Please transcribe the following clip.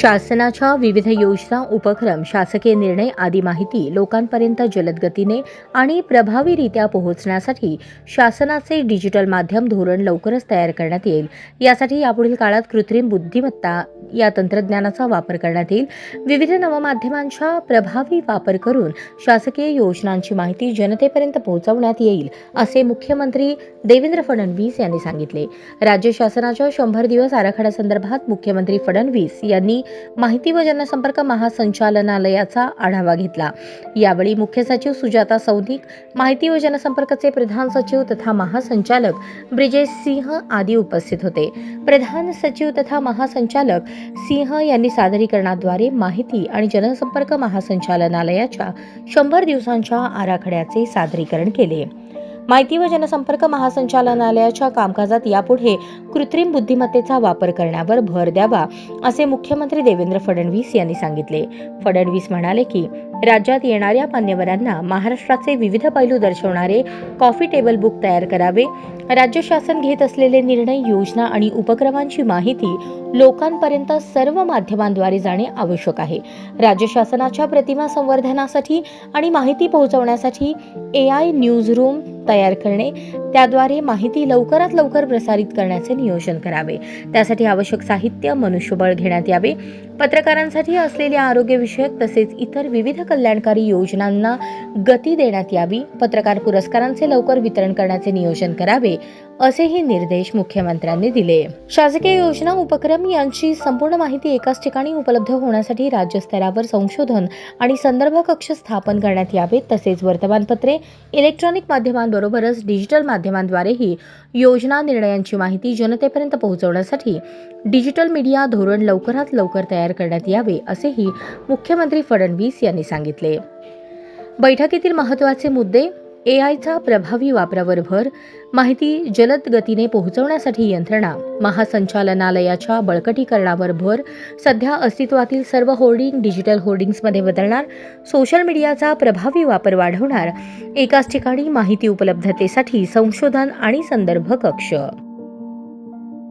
शासनाच्या विविध योजना उपक्रम शासकीय निर्णय आदी माहिती लोकांपर्यंत जलद गतीने आणि प्रभावीरित्या पोहोचण्यासाठी शासनाचे डिजिटल माध्यम धोरण लवकरच तयार करण्यात येईल. यासाठी यापुढील काळात कृत्रिम बुद्धिमत्ता या तंत्रज्ञानाचा वापर करण्यात येईल. विविध नवमाध्यमांचा प्रभावी वापर करून शासकीय योजनांची माहिती जनतेपर्यंत पोहोचवण्यात येईल असे मुख्यमंत्री देवेंद्र फडणवीस यांनी सांगितले. राज्य शासनाच्या शंभर दिवस आराखड्यासंदर्भात मुख्यमंत्री फडणवीस यांनी माहिती व जनसंपर्क महासंचालनालयाचा आढावा घेतला. यावेळी मुख्य सचिव सुजाता सौनिक माहिती व जनसंपर्कचे प्रधान सचिव तथा महासंचालक ब्रिजेश सिंह आदी उपस्थित होते. प्रधान सचिव तथा महासंचालक सिंह यांनी सादरीकरणाद्वारे माहिती आणि जनसंपर्क महासंचालनालयाच्या शंभर दिवसांच्या आराखड्याचे सादरीकरण केले. माहिती व जनसंपर्क महासंचालनालयाच्या कामकाजात यापुढे कृत्रिम बुद्धिमत्तेचा वापर करण्यावर भर द्यावा असे मुख्यमंत्री देवेंद्र फडणवीस यांनी सांगितले. फडणवीस म्हणाले की राज्यात येणाऱ्या मान्यवरांना महाराष्ट्राचे विविध पैलू दर्शवणारे कॉफी टेबल बुक तयार करावे. राज्य शासन घेत असलेले निर्णय योजना आणि उपक्रमांची माहिती लोकांपर्यंत सर्व माध्यमांद्वारे जाणे आवश्यक आहे. राज्य शासनाच्या प्रतिमा संवर्धनासाठी आणि माहिती पोहोचवण्यासाठी ए आय न्यूज रूम तयार करणे त्याद्वारे माहिती लवकरात लवकर प्रसारित करण्याचे नियोजन करावे. त्यासाठी आवश्यक साहित्य मनुष्यबळ घेण्यात यावे. पत्रकारांसाठी असलेल्या आरोग्यविषयक तसेच इतर विविध कल्याणकारी योजनांना गती देण्यात यावी. पत्रकार पुरस्कारांचे लवकर वितरण करण्याचे नियोजन करावे. असेही निर्देश मुख्यमंत्र्यांनी दिले. शासकीय योजना उपक्रम यांची संपूर्ण माहिती एकाच ठिकाणी उपलब्ध होण्यासाठी राज्यस्तरावर संशोधन आणि संदर्भ कक्ष स्थापन करण्यात यावेत तसेच वर्तमानपत्रे इलेक्ट्रॉनिक माध्यमांबरोबरच डिजिटल माध्यमांद्वारेही योजना निर्णयांची माहिती जनतेपर्यंत पोहोचवण्यासाठी डिजिटल मीडिया धोरण लवकरात लवकर तयार करण्यात यावे असेही मुख्यमंत्री फडणवीस यांनी सांगितले. बैठकीतील महत्त्वाचे मुद्दे ए आयचा प्रभावी वापरावर भर माहिती जलद गतीने पोहोचवण्यासाठी यंत्रणा महासंचालनालयाच्या बळकटीकरणावर भर सध्या अस्तित्वातील सर्व होर्डिंग डिजिटल होर्डिंग्समध्ये बदलणार सोशल मीडियाचा प्रभावी वापर वाढवणार एकाच ठिकाणी माहिती उपलब्धतेसाठी संशोधन आणि संदर्भ कक्ष.